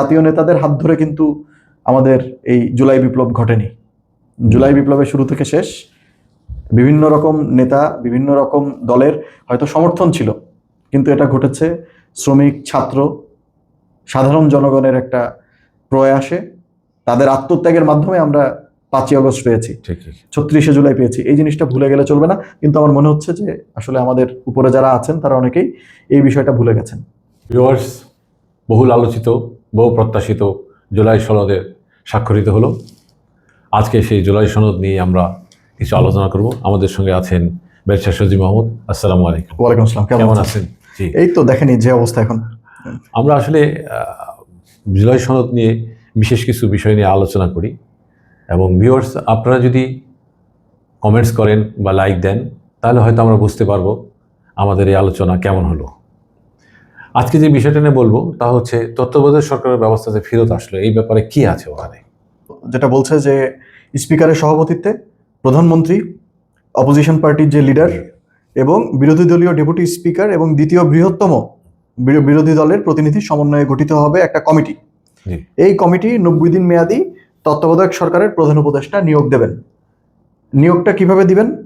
জাতীয় নেতাদের হাত ধরে কিন্তু আমাদের এই জুলাই বিপ্লব ঘটেনি। জুলাই বিপ্লবের শুরু থেকে শেষ বিভিন্ন রকম নেতা বিভিন্ন রকম দলের হয়তো সমর্থন ছিল কিন্তু এটা ঘটেছে শ্রমিক ছাত্র সাধারণ জনগণের একটা প্রয়াসে। তাদের আত্মত্যাগের মাধ্যমে আমরা পাঁচই আগস্ট পেয়েছি ছত্রিশে জুলাই পেয়েছি। এই জিনিসটা ভুলে গেলে চলবে না কিন্তু আমার মনে হচ্ছে যে আসলে আমাদের উপরে যারা আছেন তারা অনেকেই এই বিষয়টা ভুলে গেছেন। বহুল আলোচিত। বহু প্রত্যাশিত জুলাই সনদের স্বাক্ষরিত হলো। আজকে সেই জুলাই সনদ নিয়ে আমরা কিছু আলোচনা করব। আমাদের সঙ্গে আছেন ব্যবসা সজি মাহমুদ আসসালামু আলাইকুম। ওয়ালাইকুম আসসালাম কেমন আছেন? জি। এই তো দেখেনি যে অবস্থা এখন। আমরা আসলে জুলাই সনদ নিয়ে বিশেষ কিছু বিষয় নিয়ে আলোচনা করি এবং ভিউয়ার্স আপনারা যদি কমেন্টস করেন বা লাইক দেন তাহলে হয়তো আমরা বুঝতে পারব আমাদের এই আলোচনা কেমন হলো। আজকে যে বিষয়টা নিয়ে বলব তা হচ্ছে তত্ত্বাবধায়ক সরকারের ব্যবস্থা যে ফেরত আসলো এই ব্যাপারে কি আছে ওখানে? যেটা বলছে যে স্পিকারের সভাপতিত্বে প্রধানমন্ত্রী অপোজিশন পার্টির যে লিডার এবং বিরোধী দলীয় ডেপুটি স্পিকার এবং দ্বিতীয় বৃহত্তম বিরো- বিরোধী দলের প্রতিনিধি সমন্বয়ে গঠিত হবে একটা কমিটি। এই কমিটি নব্বই দিন মেয়াদি তত্ত্বাবধায়ক সরকারের প্রধান উপদেষ্টা নিয়োগ দেবেন। নিয়োগটা কীভাবে দিবেন?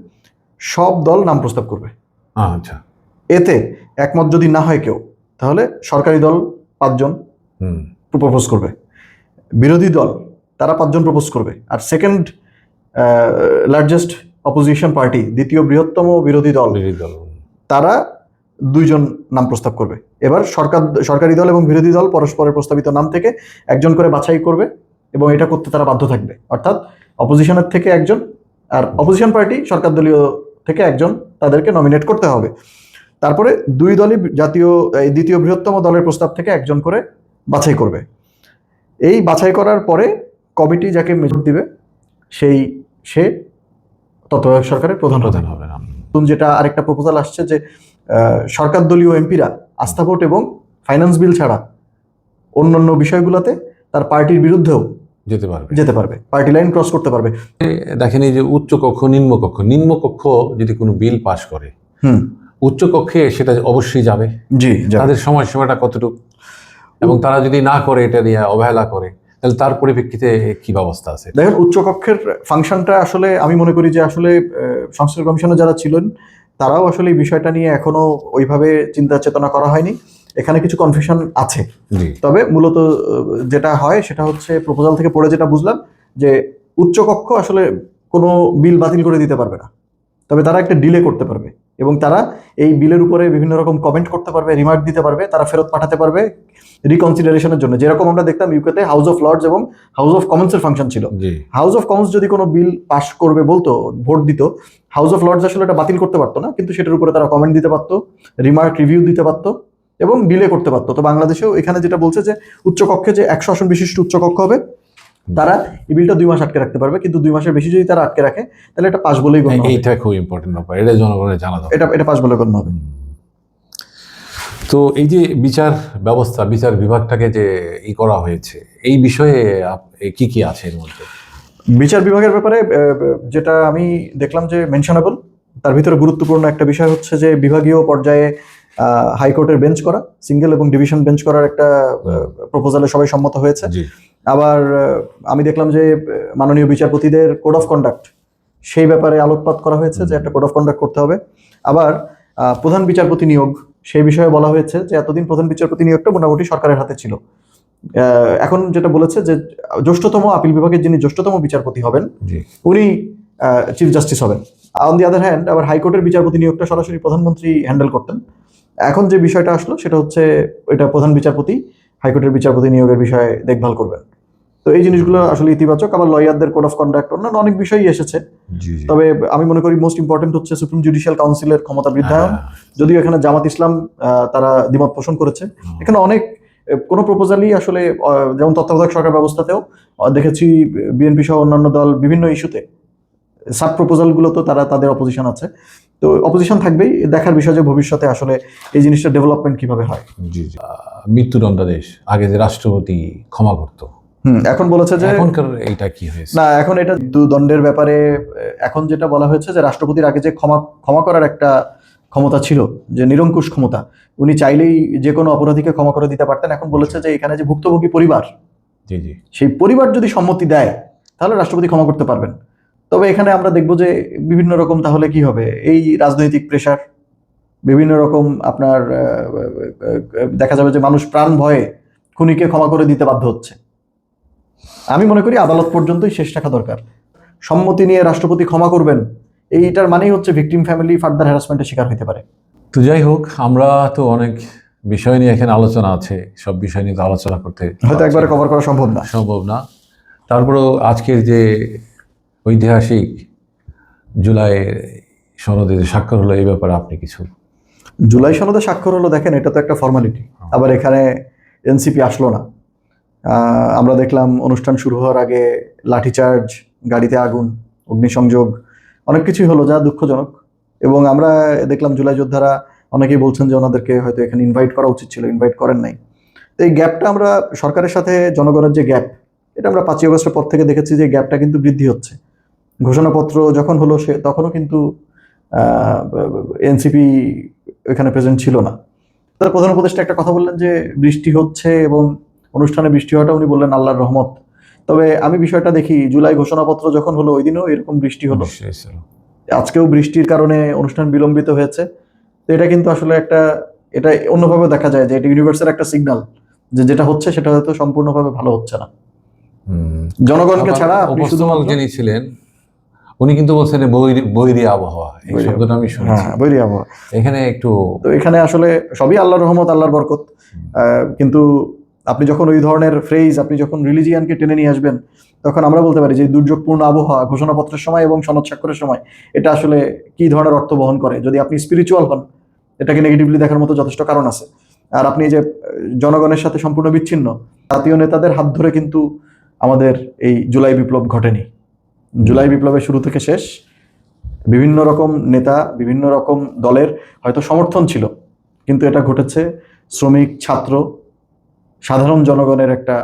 সব দল নাম প্রস্তাব করবে। আচ্ছা। এতে একমত যদি না হয় কেউ তাহলে সরকারি দল পাঁচজন প্রপোজ করবে। বিরোধী দল তারা পাঁচজন প্রপোজ করবে। আর সেকেন্ড লার্জেস্ট অপোজিশন পার্টি দ্বিতীয় বৃহত্তম বিরোধী দল বিরোধী দল। তারা দুইজন নাম প্রস্তাব করবে। এবার সরকার সরকারি দল এবং বিরোধী দল পরস্পরের প্রস্তাবিত নাম থেকে একজন করে বাছাই করবে এবং এটা করতে তারা বাধ্য থাকবে। অর্থাৎ অপোজিশনের থেকে একজন আর অপোজিশন পার্টি সরকার দলীয় থেকে একজন তাদেরকে নমিনেট করতে হবে। তারপরে দুই দলই জাতীয় এই দ্বিতীয় বৃহত্তম দলের প্রস্তাব থেকে একজন করে বাছাই করবে। এই বাছাই করার পরে কমিটি যাকে মেজর দিবে সেই সে তত্ত্বাবধায়ক সরকারের প্রধান প্রধান হবে। নতুন যেটা আরেকটা প্রপোজাল আসছে যে সরকার দলীয় এমপিরা আস্থা ভোট এবং ফাইন্যান্স বিল ছাড়া অন্যান্য বিষয়গুলোতে তার পার্টির বিরুদ্ধেও যেতে পারবে। যেতে পারবে পার্টি লাইন ক্রস করতে পারবে। দেখেন এই যে উচ্চ কক্ষ নিম্ন কক্ষ নিম্ন কক্ষ যদি কোনো বিল পাস করে হুম উচ্চ কক্ষে সেটা অবশ্যই যাবে। জি। তাদের সময়সীমাটা কতটুকু? এবং তারা যদি না করে এটা নিয়ে অবহেলা করে তাহলে তার পরিপ্রেক্ষিতে কি ব্যবস্থা আছে? দেখেন উচ্চকক্ষের ফাংশনটা আসলে আমি মনে করি যে আসলে সংস্কার কমিশনে যারা ছিলেন তারাও আসলে এই বিষয়টা নিয়ে এখনও ওইভাবে চিন্তা চেতনা করা হয়নি। এখানে কিছু কনফিউশন আছে। জি। তবে মূলত যেটা হয় সেটা হচ্ছে প্রপোজাল থেকে পড়ে যেটা বুঝলাম যে উচ্চকক্ষ আসলে কোনো বিল বাতিল করে দিতে পারবে না। তবে তারা একটা ডিলে করতে পারবে। এবং তারা এই বিলের উপরে বিভিন্ন রকম কমেন্ট করতে পারবে রিমার্ক দিতে পারবে তারা ফেরত পাঠাতে পারবে রিকনসিডারেশনের জন্য। যেরকম আমরা দেখতাম ইউকেতে হাউস অফ লর্ডস এবং হাউস অফ কমন্সের ফাংশন ছিল। হাউস অফ কমন্স যদি কোনো বিল পাশ করবে বলতো ভোট দিত হাউস অফ লর্ডস আসলে এটা বাতিল করতে পারতো না কিন্তু সেটার উপরে তারা কমেন্ট দিতে পারতো রিমার্ক রিভিউ দিতে পারতো এবং ডিলে করতে পারতো। তো বাংলাদেশেও এখানে যেটা বলছে যে উচ্চকক্ষে যে একশো আসন বিশিষ্ট উচ্চকক্ষ হবে তারা এই বিলটা দুই মাস আটকে রাখতে পারবে কিন্তু দুই মাসের বেশি যদি তারা আটকে রাখে তাহলে এটা পাস বলেই গণ্য হবে। এইটা খুব ইম্পর্টেন্ট ব্যাপার এটা জনগণের জানা দরকার। এটা এটা পাস বলে গণ্য হবে। তো এই যে বিচার ব্যবস্থা বিচার বিভাগটাকে যে ই করা হয়েছে এই বিষয়ে কি কি আছে এর মধ্যে? বিচার বিভাগের ব্যাপারে যেটা আমি দেখলাম যে মেনশনেবল তার ভিতরে গুরুত্বপূর্ণ একটা বিষয় হচ্ছে যে বিভাগীয় পর্যায়ে হাইকোর্টের বেঞ্চ করা সিঙ্গেল এবং ডিভিশন বেঞ্চ করার একটা প্রপোজালে সবাই সম্মত হয়েছে। জি। আবার আমি দেখলাম যে মাননীয় বিচারপতিদের কোড অফ কন্ডাক্ট সেই ব্যাপারে আলোকপাত করা হয়েছে যে একটা কোড অফ কন্ডাক্ট করতে হবে। আবার প্রধান বিচারপতি নিয়োগ সেই বিষয়ে বলা হয়েছে যে এতদিন প্রধান বিচারপতি নিয়োগটা মোটামুটি সরকারের হাতে ছিল। এখন যেটা বলেছে যে জ্যেষ্ঠতম আপিল বিভাগের যিনি জ্যেষ্ঠতম বিচারপতি হবেন উনি চিফ জাস্টিস হবেন। অন দি আদার হ্যান্ড আবার হাইকোর্টের বিচারপতি নিয়োগটা সরাসরি প্রধানমন্ত্রী হ্যান্ডেল করতেন। এখন যে বিষয়টা আসলো সেটা হচ্ছে এটা প্রধান বিচারপতি হাইকোর্টের বিচারপতি নিয়োগের বিষয়ে দেখভাল করবেন। তো এই জিনিসগুলো আসলে ইতিবাচক। আবার লয়ারদের কোড অফ কন্ডাক্ট অন্যান্য অনেক বিষয়ই এসেছে। তবে আমি মনে করি মোস্ট ইম্পর্টেন্ট হচ্ছে সুপ্রিম জুডিশিয়াল কাউন্সিলের ক্ষমতা বৃদ্ধায়ন। হ্যাঁ, যদিও এখানে জামাত ইসলাম তারা দ্বিমত পোষণ করেছে। এখানে অনেক কোনো প্রপোজালই আসলে যেমন তত্ত্বাবধায়ক সরকার ব্যবস্থাতেও দেখেছি বিএনপি সহ অন্যান্য দল বিভিন্ন ইস্যুতে সাব প্রপোজালগুলো তো তারা তাদের অপোজিশন আছে। তো অপোজিশন থাকবেই। দেখার বিষয় যে ভবিষ্যতে আসলে এই জিনিসটা ডেভেলপমেন্ট কীভাবে হয়। জি জি। মৃত্যুদণ্ডাদেশ আগে যে রাষ্ট্রপতি ক্ষমা করত হুম এখন বলেছে যে এখনকার এইটা কি হয়েছে? না এখন এটা দুদণ্ডের ব্যাপারে এখন যেটা বলা হয়েছে যে রাষ্ট্রপতির আগে যে ক্ষমা ক্ষমা করার একটা ক্ষমতা ছিল যে নিরঙ্কুশ ক্ষমতা উনি চাইলেই যে কোনো অপরাধীকে ক্ষমা করে দিতে পারতেন। এখন বলেছে যে এখানে যে ভুক্তভোগী পরিবার জি জি। সেই পরিবার যদি সম্মতি দেয় তাহলে রাষ্ট্রপতি ক্ষমা করতে পারবেন। তবে এখানে আমরা দেখব যে বিভিন্ন রকম তাহলে কি হবে। এই রাজনৈতিক প্রেশার বিভিন্ন রকম আপনার দেখা যাবে যে মানুষ প্রাণ ভয়ে খুনিকে ক্ষমা করে দিতে বাধ্য হচ্ছে। আমি মনে করি আদালত পর্যন্তই শেষ রাখা দরকার। সম্মতি নিয়ে রাষ্ট্রপতি ক্ষমা করবেন এইটার মানেই হচ্ছে ভিকটিম ফ্যামিলি ফার্দার হ্যারাসমেন্টের শিকার হতে পারে। তো যাই হোক আমরা তো অনেক বিষয় নিয়ে এখানে আলোচনা আছে সব বিষয় নিয়ে তো আলোচনা করতে হয়তো একবারে কভার করা সম্ভব না। সম্ভব না। তারপরেও আজকের যে ঐতিহাসিক জুলাই সনদে যে স্বাক্ষর হলো এই ব্যাপারে আপনি কিছু জুলাই সনদে স্বাক্ষর হলো দেখেন এটা তো একটা ফর্মালিটি আবার এখানে এনসিপি আসলো না। আমরা দেখলাম অনুষ্ঠান শুরু হওয়ার আগে লাঠিচার্জ, গাড়িতে আগুন, অগ্নিসংযোগ, অনেক কিছুই হলো যা দুঃখজনক। এবং আমরা দেখলাম জুলাই যোদ্ধারা অনেকেই বলছেন যে ওনাদেরকে হয়তো এখানে ইনভাইট করা উচিত ছিল ইনভাইট করেন নাই। তো এই গ্যাপটা আমরা সরকারের সাথে, জনগণের যে গ্যাপ এটা আমরা পাঁচই আগস্টের পর থেকে দেখেছি যে গ্যাপটা কিন্তু বৃদ্ধি হচ্ছে। ঘোষণাপত্র যখন হলো সে, তখনও কিন্তু এনসিপি এখানে প্রেজেন্ট ছিল না। তার প্রধান উপদেষ্টা একটা কথা বললেন যে বৃষ্টি হচ্ছে এবং অনুষ্ঠানে বৃষ্টি হওয়াটা উনি বললেন আল্লাহর রহমত। তবে আমি বিষয়টা দেখি জুলাই ঘোষণাপত্র যখন হলো ওই দিনও এরকম বৃষ্টি হলো। আজকেও বৃষ্টির কারণে অনুষ্ঠান বিলম্বিত হয়েছে। তো এটা কিন্তু আসলে একটা এটা অন্যভাবে দেখা যায় যে এটা ইউনিভার্সের একটা সিগন্যাল যে যেটা হচ্ছে সেটা হয়তো সম্পূর্ণভাবে ভালো হচ্ছে না। জনগণকে ছাড়া উপস্থাপক যিনি ছিলেন উনি কিন্তু বলছেন বৈরী আবহাওয়া এই শব্দটা আমি শুনেছি। হ্যাঁ বৈরী আবহাওয়া। এখানে একটু তো এখানে আসলে সবই আল্লাহর রহমত আল্লাহর বরকত। আহ, কিন্তু আপনি যখন ওই ধরনের ফ্রেজ আপনি যখন রিলিজিয়ানকে টেনে নিয়ে আসবেন, তখন আমরা বলতে পারি যে দুর্যোগপূর্ণ আবহাওয়া, ঘোষণাপত্রের সময় এবং সনদ স্বাক্ষরের সময়, এটা আসলে কি ধরনের অর্থ বহন করে? যদি আপনি স্পিরিচুয়াল হন, এটাকে নেগেটিভলি দেখার মতো যথেষ্ট কারণ আছে। আর আপনি যে, জনগণের সাথে সম্পূর্ণ বিচ্ছিন্ন, জাতীয় নেতাদের হাত ধরে কিন্তু আমাদের এই জুলাই বিপ্লব ঘটেনি। জুলাই বিপ্লবের শুরু থেকে শেষ, বিভিন্ন রকম নেতা, বিভিন্ন রকম দলের হয়তো সমর্থন ছিল, কিন্তু এটা ঘটেছে শ্রমিক, ছাত্র সাধারণ জনগণের একটা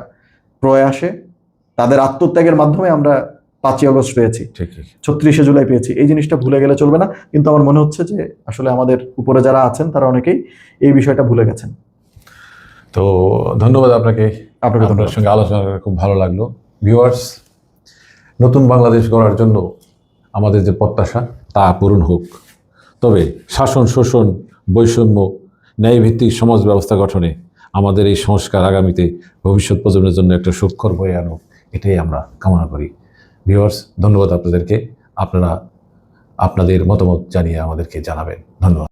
প্রয়াসে তাদের আত্মত্যাগের মাধ্যমে আমরা পাঁচই আগস্ট পেয়েছি। ছত্রিশে জুলাই পেয়েছি। এই জিনিসটা ভুলে গেলে চলবে না। কিন্তু আমার মনে হচ্ছে যে আসলে আমাদের উপরে যারা আছেন তারা অনেকেই এই বিষয়টা ভুলে গেছেন। তো ধন্যবাদ আপনাকে। আপনাকে আপনার সঙ্গে আলোচনা করে খুব ভালো লাগল। ভিউয়ার্স নতুন বাংলাদেশ গড়ার জন্য আমাদের যে প্রত্যাশা তা পূরণ হোক। তবে শাসন শোষণ বৈষম্য ন্যায়ভিত্তিক সমাজ ব্যবস্থা গঠনে আমাদের এই সংস্কার আগামীতে ভবিষ্যৎ প্রজন্মের জন্য একটা সুক্ষর বয়ে আনুক, এটাই আমরা কামনা করি। ভিউয়ার্স, ধন্যবাদ আপনাদেরকে। আপনারা আপনাদের মতামত জানিয়ে আমাদেরকে জানাবেন। ধন্যবাদ।